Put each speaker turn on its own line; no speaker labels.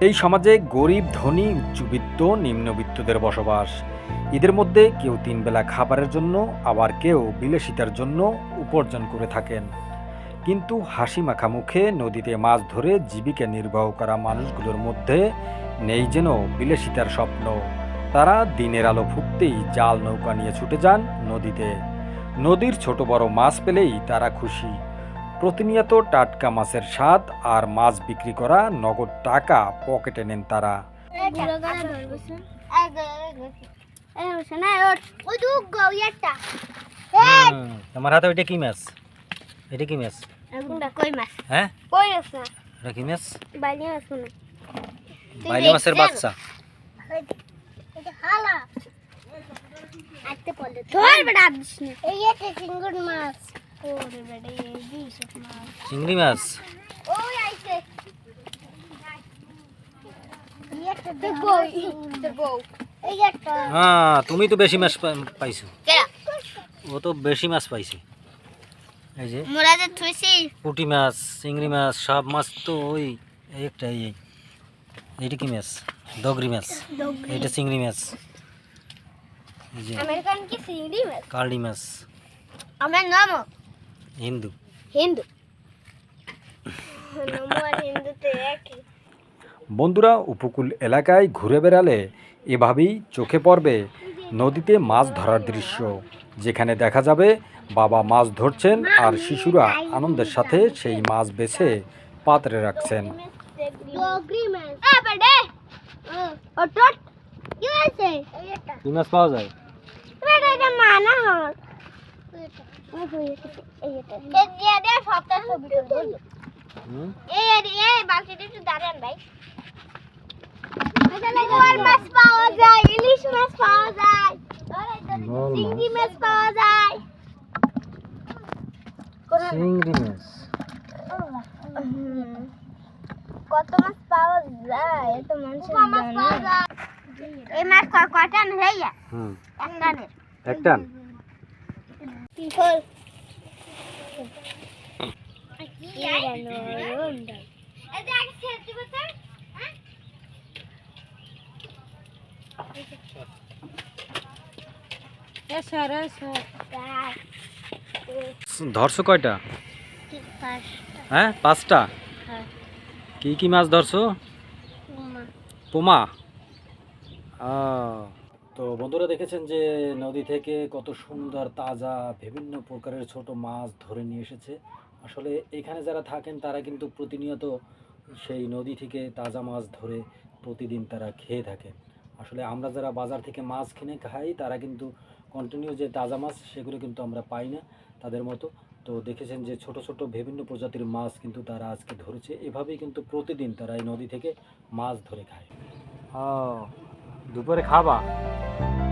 এই সমাজে গরিব, ধনী, উচ্চবিত্ত, নিম্নবিত্তদের বসবাস। এদের মধ্যে কেউ তিনবেলা খাবারের জন্য, আবার কেউ বিলাসিতার জন্য উপার্জন করে থাকেন। কিন্তু হাসি মাখা মুখে নদীতে মাছ ধরে জীবিকা নির্বাহ করা মানুষগুলোর মধ্যে নেই যেন বিলাসিতার স্বপ্ন। তারা দিনের আলো ফুটতেই জাল নৌকা নিয়ে ছুটে যান নদীতে। নদীর ছোট বড় মাছ পেলেই তারা খুশি। প্রতিনিয়ত টাটকা মাছের স্বাদ আর মাছ বিক্রি করা নগদ টাকা পকেটে নেন তারা। তোমার হাতে ওইটা কি মাছ? এটা কি মাছ?
কই মাছ
হ্যাঁ?
কই মাছ না
এটা কি মাছ?
বাইলি মাছ না
বাইলে মাছের বাচ্চা।
এটা হালা আতে পড়লে ধর বেটা আদিস না এই চিংড়ি মাছ।
চিংড়ি মাছ?
ওই আইছে। এই একটা দেখো দেখো এই একটা।
হ্যাঁ তুমি তো বেশি মাছ পাইছো। ও তো বেশি মাছ পাইছে। এই যে পুঁটি মাছ চিংড়ি মাছ সব মাছ তো ওই একটা এই এই। এইটা কি মাছ? দগরি মাছ। এইটা চিংড়ি মাছ। এই যে
আমেরিকান কি চিংড়ি মাছ?
কার্লি মাছ।
আমার নাম।
হিন্দু।
হিন্দু।
বন্ধুরা উপকূল এলাকায় ঘুরে বেড়ালে এভাবেই চোখে পড়বে নদীতে মাছ ধরার দৃশ্য যেখানে দেখা যাবে বাবা মাছ ধরছেন আর শিশুরা আনন্দের সাথে সেই মাছ বেছে পাত্রে রাখছেন।
কি
মাছ পাওয়া যায়?
চিংড়ি মাছ পাওয়া যায়
চিংড়ি মাছ
কত মাছ পাওয়া যায় এত মানুষের মাছ পাওয়া যায় এই মাছ কয় কয়টা হইয়া একটা নে
একটা ধরছো কয়টা? হ্যাঁ পাঁচটা?
হ্যাঁ।
কি কি মাছ ধরছো? পোমা। আহ, তো বন্ধুরা দেখেছেন যে নদী থেকে কত সুন্দর, তাজা, বিভিন্ন প্রকারের ছোট মাছ ধরে নিয়ে এসেছে। আসলে এখানে যারা থাকেন, তারা কিন্তু প্রতিনিয়ত সেই নদী থেকে তাজা মাছ ধরে প্রতিদিন তারা খেয়ে থাকেন। আসলে আমরা যারা বাজার থেকে মাছ কিনে খাই, তারা কিন্তু কন্টিনিউ যে তাজা মাছ, সেগুলো কিন্তু আমরা পাই না তাদের মতো। তো দেখেছেন যে ছোট ছোট বিভিন্ন প্রজাতির মাছ কিন্তু তারা আজকে ধরেছে। এভাবেই কিন্তু প্রতিদিন তারা এই নদী থেকে মাছ ধরে খায়। দুপুরে খাবা? thank you